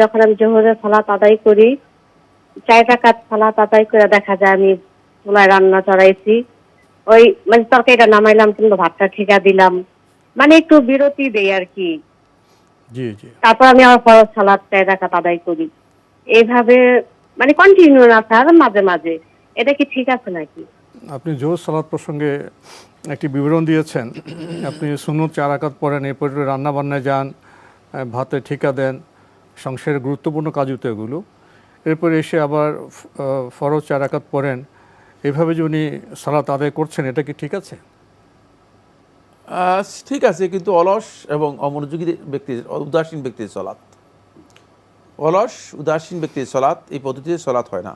যখন আমি জোহরের সালাত আদায় করি চার টাকাত সালাত আদায় করে দেখা যায় আমি চুলায় রান্না চড়াইছি। ওই মানে তরকারিটা নামাইলাম কিন্তু ভাতটা ঠিকা দিলাম। মানে একটু বিরতি দেই আর কি। তারপর আমি আমার ফরজ সালাদ চার টাকাত আদায় করি। এইভাবে মানে কন্টিনিউ না স্যার মাঝে মাঝে। এটা কি ঠিক আছে নাকি? আপনি জোর সালাদ প্রসঙ্গে একটি বিবরণ দিয়েছেন। আপনি সুন্নত চার আকাত পড়েন এরপরে রান্না বান্নায় যান ভাতে ঠিকা দেন। সংসারের গুরুত্বপূর্ণ কাজও তো এগুলো। এরপরে এসে আবার ফরজ চার আকাত পড়েন। এভাবে যে উনি সালাত আদায় করছেন, এটা কি ঠিক আছে? ঠিক আছে, কিন্তু অলস এবং অমনোযোগী ব্যক্তির উদাসীন ব্যক্তির সলাৎ অলস, উদাসীন ব্যক্তির সলাৎ এই পদ্ধতিতে সলাৎ হয় না।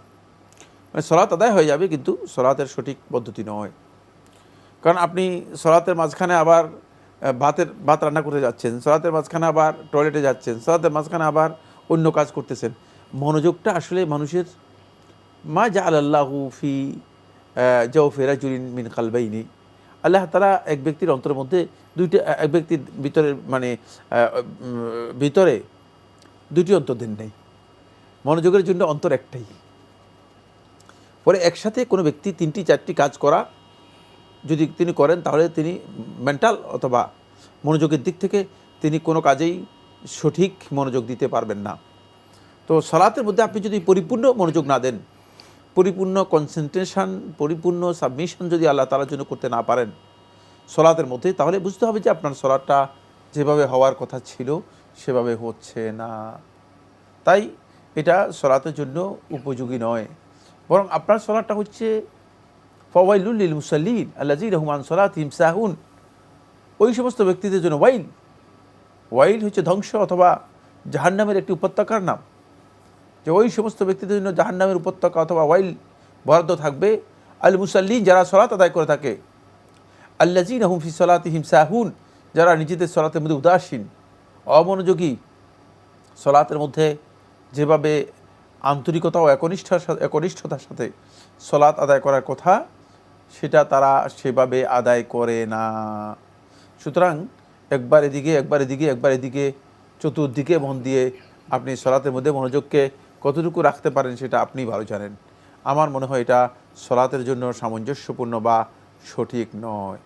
মানে সলাৎ আদায় হয়ে যাবে, কিন্তু সলাতের সঠিক পদ্ধতি নয়। কারণ আপনি সলাতের মাঝখানে আবার ভাতের ভাত রান্না করতে যাচ্ছেন সলাতের মাঝখানে আবার টয়লেটে যাচ্ছেন সলাতের মাঝখানে আবার অন্য কাজ করতেছেন। মনোযোগটা আসলে মানুষের মা জা আল্লাহু ফি জৌফেরা জুরিন মিন কালবাইনি আল্লাহ তারা এক ব্যক্তির অন্তরের মধ্যে দুইটা এক ব্যক্তির ভিতরে মানে ভিতরে দুটি অন্তর দেন নেই। মনোযোগের জন্য অন্তর একটাই। পরে একসাথে কোনো ব্যক্তি তিনটি, চারটি কাজ করা যদি তিনি করেন, তাহলে তিনি মেন্টাল অথবা মনোযোগের দিক থেকে তিনি কোনো কাজেই সঠিক মনোযোগ দিতে পারবেন না। তো সলাতের মধ্যে আপনি যদি পরিপূর্ণ মনোযোগ না দেন, পরিপূর্ণ কনসেন্ট্রেশন পরিপূর্ণ সাবমিশন যদি আল্লাহ তালার জন্য করতে না পারেন সলাতের মধ্যে, তাহলে বুঝতে হবে যে আপনার সলাটটা যেভাবে হওয়ার কথা ছিল, সেভাবে হচ্ছে না। তাই এটা সলাতের জন্য উপযোগী নয়। বরং আপনার সলাটটা হচ্ছে ফওয়াইলুল মুসাল্লিন আল্লাজি রহমান সলাত হিমসাহুন ওই সমস্ত ব্যক্তিদের জন্য ওয়াইল। ওয়াইল হচ্ছে ধ্বংস অথবা জাহান্নামের একটি উপত্যকার নাম। যে ওই সমস্ত ব্যক্তিদের জন্য জাহান্নামের উপত্যকা অথবা ওয়াইল বরাদ্দ থাকবে। আল মুসাল্লিন যারা সলাত আদায় করে থাকে। আল্লাজিন আহম ফি সলাতি হিমসাহুন যারা নিজেদের সলাতের মধ্যে উদাসীন, অমনোযোগী। সলাতের মধ্যে যেভাবে আন্তরিকতা ও একনিষ্ঠার সাথে একনিষ্ঠতার সাথে সলাৎ আদায় করার কথা সেটা তারা সেভাবে আদায় করে না। সুতরাং একবার এদিকে একবার এদিকে একবার এদিকে, চতুর্দিকে মন দিয়ে আপনি সলাতের মধ্যে মনোযোগকে কতটুকু রাখতে পারেন সেটা আপনি ভালো জানেন। আমার মনে হয় এটা সলাতের জন্য সামঞ্জস্যপূর্ণ বা সঠিক নয়।